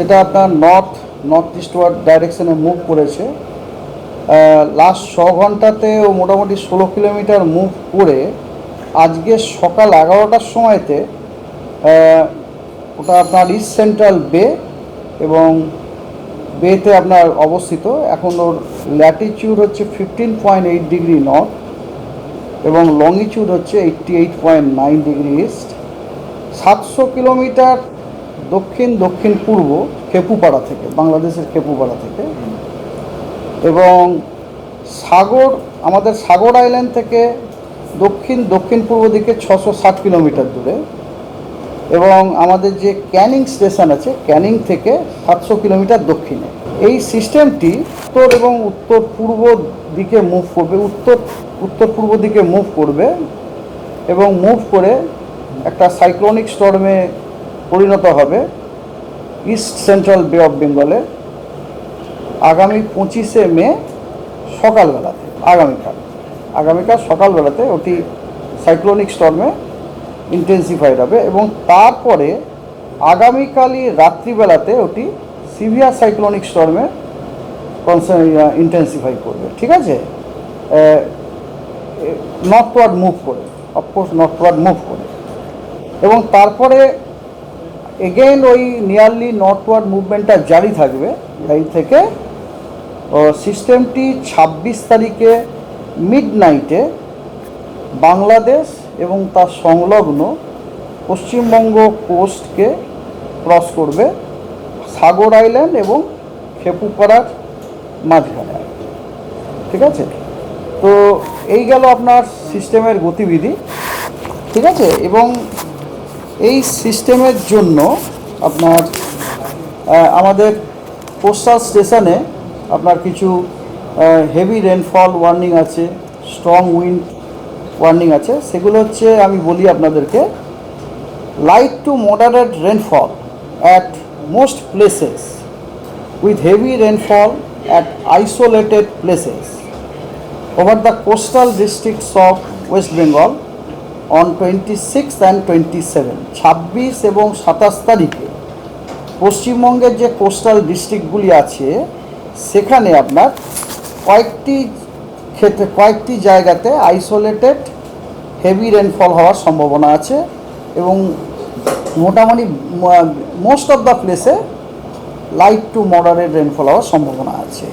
সেটা আপনার north north eastward ডাইরেকশনে মুভ করেছে। লাস্ট ছ ঘন্টাতে ও মোটামুটি ষোলো কিলোমিটার মুভ করে আজকে সকাল এগারোটার সময়তে ওটা আপনার ইস্ট সেন্ট্রাল বে এবং বেতে আপনার অবস্থিত। এখন ওর ল্যাটিচিউড হচ্ছে fifteen point eight degree north এবং লংিচিউড হচ্ছে eighty eight point nine degree east সাতশো কিলোমিটার দক্ষিণ দক্ষিণ পূর্ব খেপুপাড়া থেকে, বাংলাদেশের খেপুপাড়া থেকে। এবং সাগর, আমাদের সাগর আইল্যান্ড থেকে দক্ষিণ দক্ষিণ পূর্ব দিকে ছশো ষাট কিলোমিটার দূরে। এবং আমাদের যে ক্যানিং স্টেশন আছে, ক্যানিং থেকে সাতশো কিলোমিটার দক্ষিণে। এই সিস্টেমটি উত্তর এবং উত্তর পূর্ব দিকে মুভ করবে, উত্তর উত্তর পূর্ব দিকে মুভ করবে এবং মুভ করে একটা সাইক্লোনিক স্টর্মে পরিণত হবে ইস্ট সেন্ট্রাল বে অফ বেঙ্গলে আগামী পঁচিশে মে সকালবেলাতে, আগামীকাল। আগামীকাল সকালবেলাতে ওটি সাইক্লোনিক স্টর্মে ইন্টেন্সিফাইড হবে এবং তারপরে আগামীকালই রাত্রিবেলাতে ওটি সিভিয়ার সাইক্লোনিক স্টর্মে ইন্টেন্সিফাই করবে। ঠিক আছে? নর্থওয়ার্ড মুভ করে অফকোর্স নর্থওয়ার্ড মুভ করে। এবং তারপরে এগেইন ওই নিয়ারলি নর্থওয়ার্ড মুভমেন্টটা জারি থাকবে জারি থেকে। সিস্টেমটি ছাব্বিশ তারিখে মিড নাইটে বাংলাদেশ এবং তার সংলগ্ন পশ্চিমবঙ্গ কোস্টকে ক্রস করবে সাগর আইল্যান্ড এবং খেপুপাড়ার মাঝখানে। ঠিক আছে? তো, এই গেল আপনার সিস্টেমের গতিবিধি। ঠিক আছে? এবং এই সিস্টেমের জন্য আপনার আমাদের কোস্টাল স্টেশনে আপনার কিছু হেভি রেনফল ওয়ার্নিং আছে স্ট্রং উইন্ড ওয়ার্নিং আছে। সেগুলো হচ্ছে আমি বলি আপনাদেরকে light to moderate rainfall at most places with heavy rainfall at isolated places over the coastal districts of west Bengal. On twenty six and twenty seven ছাব্বিশ এবং সাতাশ তারিখে পশ্চিমবঙ্গের যে কোস্টাল ডিস্ট্রিক্টগুলি আছে, সেখানে আপনার কয়েকটি ক্ষেত্রে, কয়েকটি জায়গাতে আইসোলেটেড হেভি রেনফল হওয়ার সম্ভাবনা আছে এবং মোটামুটি মোস্ট অফ দ্য প্লেসে লাইট টু মডারেট রেনফল হওয়ার সম্ভাবনা আছে।